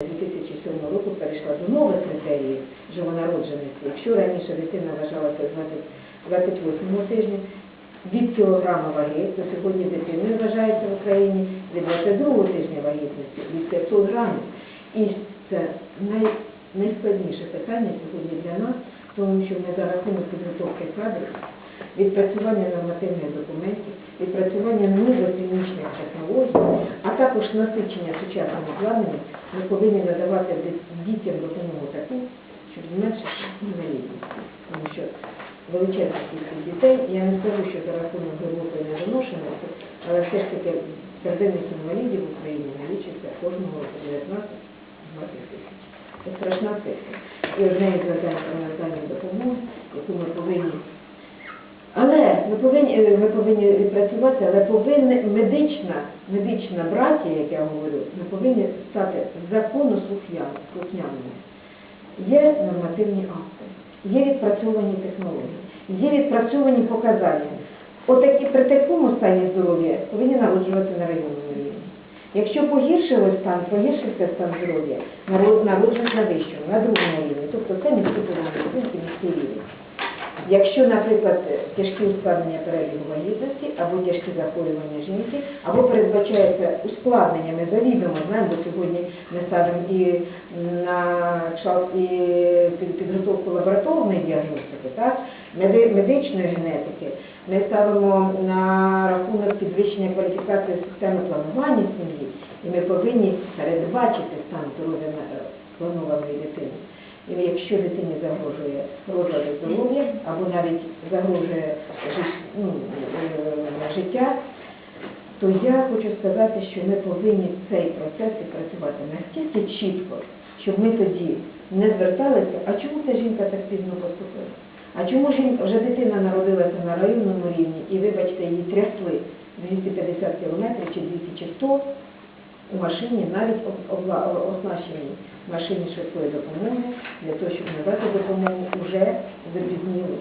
2007 року перейшла до нових критеріїв живонародженості. Якщо раніше дитина вважалася 28 тижня від кілограма ваги, то сьогодні дитиною вважається в Україні від 22 тижня вагітності, від 500 грамів. І це най, найскладніше питання сьогодні для нас, тому що ми за рахунок підготовки кадрів, відпрацювання нормативних документів, відпрацювання низоклінічних технологій, також насичення сучасним обладнанням, ми повинні надавати дітям допомогу таку, щоб зменшити інвалідність. Тому що величезна кількість дітей, я не скажу, що за рахунок глибокої недоношеності, але все ж таки серединних інвалідів в Україні налічується кожного року 19-20 тисяч. Це страшна цифра. І одне із завдань про надання допомоги, яку ми повинні але ми повинні, е, ми повинні відпрацювати, але повинна медична, медична братія, як я говорю, ми повинні стати законослухняними. Є нормативні акти, є відпрацьовані технології, є відпрацьовані показання. Отакі при такому стані здоров'я повинні народжувати на районному рівні. Якщо погіршили стан, погіршився стан здоров'я, наро- народжують на вищому, на другому рівні. Тобто це міський рівень. Якщо, наприклад, тяжкі ускладнення перебігу вагітності або тяжкі захворювання жінки, або передбачається ускладнення, ми завідомо знаємо, бо сьогодні ми ставимо і на і підготовку лабораторної діагностики, так, медичної генетики, ми ставимо на рахунок підвищення кваліфікації системи планування сім'ї, і ми повинні передбачити стан здоров'я планованої дитини. Якщо дитині загрожує розлади здоров'я або навіть загрожує ну, е, життя, то я хочу сказати, що ми повинні цей процес відпрацювати настільки чітко, щоб ми тоді не зверталися, а чому ця жінка так пізно поступила? А чому жінка вже дитина народилася на районному рівні і, вибачте, її трясли 250 кілометрів чи 200 чи 100 у машині, навіть оснащеній машині швидкої допомоги, для того, щоб надати допомогу вже запізніло.